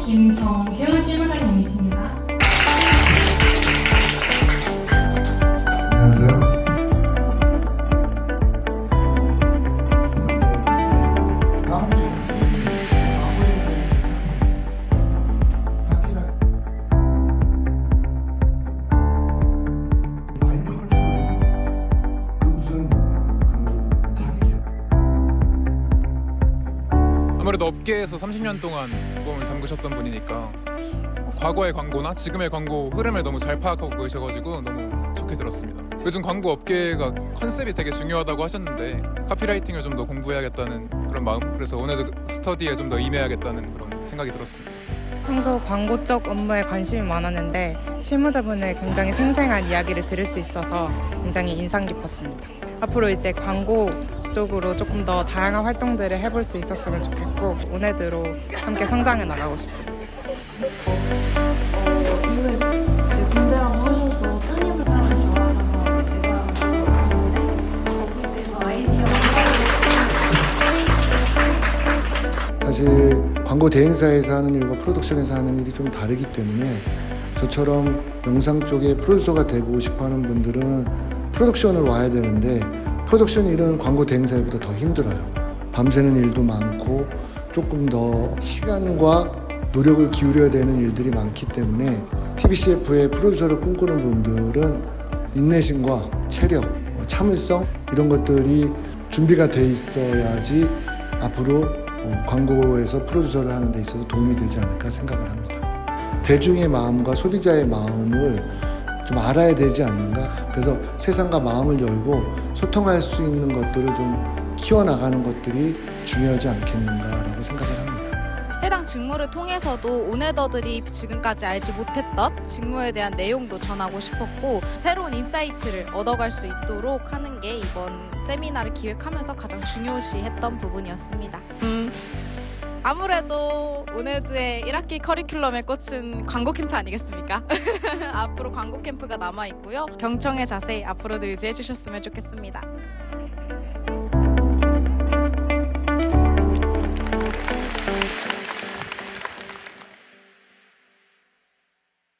김정규 실무자님이십니다. 아무래도 업계에서 30년 동안 몸을 담그셨던 분이니까 과거의 광고나 지금의 광고 흐름을 너무 잘 파악하고 계셔가지고 너무 좋게 들었습니다. 요즘 광고 업계가 컨셉이 되게 중요하다고 하셨는데 카피라이팅을 좀 더 공부해야겠다는 그런 마음 그래서 오늘 스터디에 좀 더 임해야겠다는 그런 생각이 들었습니다. 평소 광고 쪽 업무에 관심이 많았는데 실무자분의 굉장히 생생한 이야기를 들을 수 있어서 굉장히 인상 깊었습니다. 앞으로 이제 광고 쪽으로 조금 더 다양한 활동들을 해볼 수 있었으면 좋겠고 오네드로 함께 성장해 나가고 싶습니다. 사실 광고 대행사에서 하는 일과 프로덕션에서 하는 일이 좀 다르기 때문에 저처럼 영상 쪽에 프로듀서가 되고 싶어 하는 분들은 프로덕션을 와야 되는데 프로덕션 일은 광고 대행사 일보다 더 힘들어요. 밤새는 일도 많고 조금 더 시간과 노력을 기울여야 되는 일들이 많기 때문에 TBCF의 프로듀서를 꿈꾸는 분들은 인내심과 체력, 어, 참을성 이런 것들이 준비가 돼 있어야지 앞으로 어, 광고에서 프로듀서를 하는 데 있어서 도움이 되지 않을까 생각을 합니다. 대중의 마음과 소비자의 마음을 좀 알아야 되지 않는가. 그래서 세상과 마음을 열고 소통할 수 있는 것들을 좀 키워나가는 것들이 중요하지 않겠는가라고 생각을 합니다. 해당 직무를 통해서도 오네더들이 지금까지 알지 못했던 직무에 대한 내용도 전하고 싶었고 새로운 인사이트를 얻어갈 수 있도록 하는 게 이번 세미나를 기획하면서 가장 중요시했던 부분이었습니다. 음, 아무래도 오네드의 1학기 커리큘럼에 꽂힌 광고 캠프 아니겠습니까? 앞으로 광고 캠프가 남아 있고요. 경청의 자세 앞으로도 유지해 주셨으면 좋겠습니다.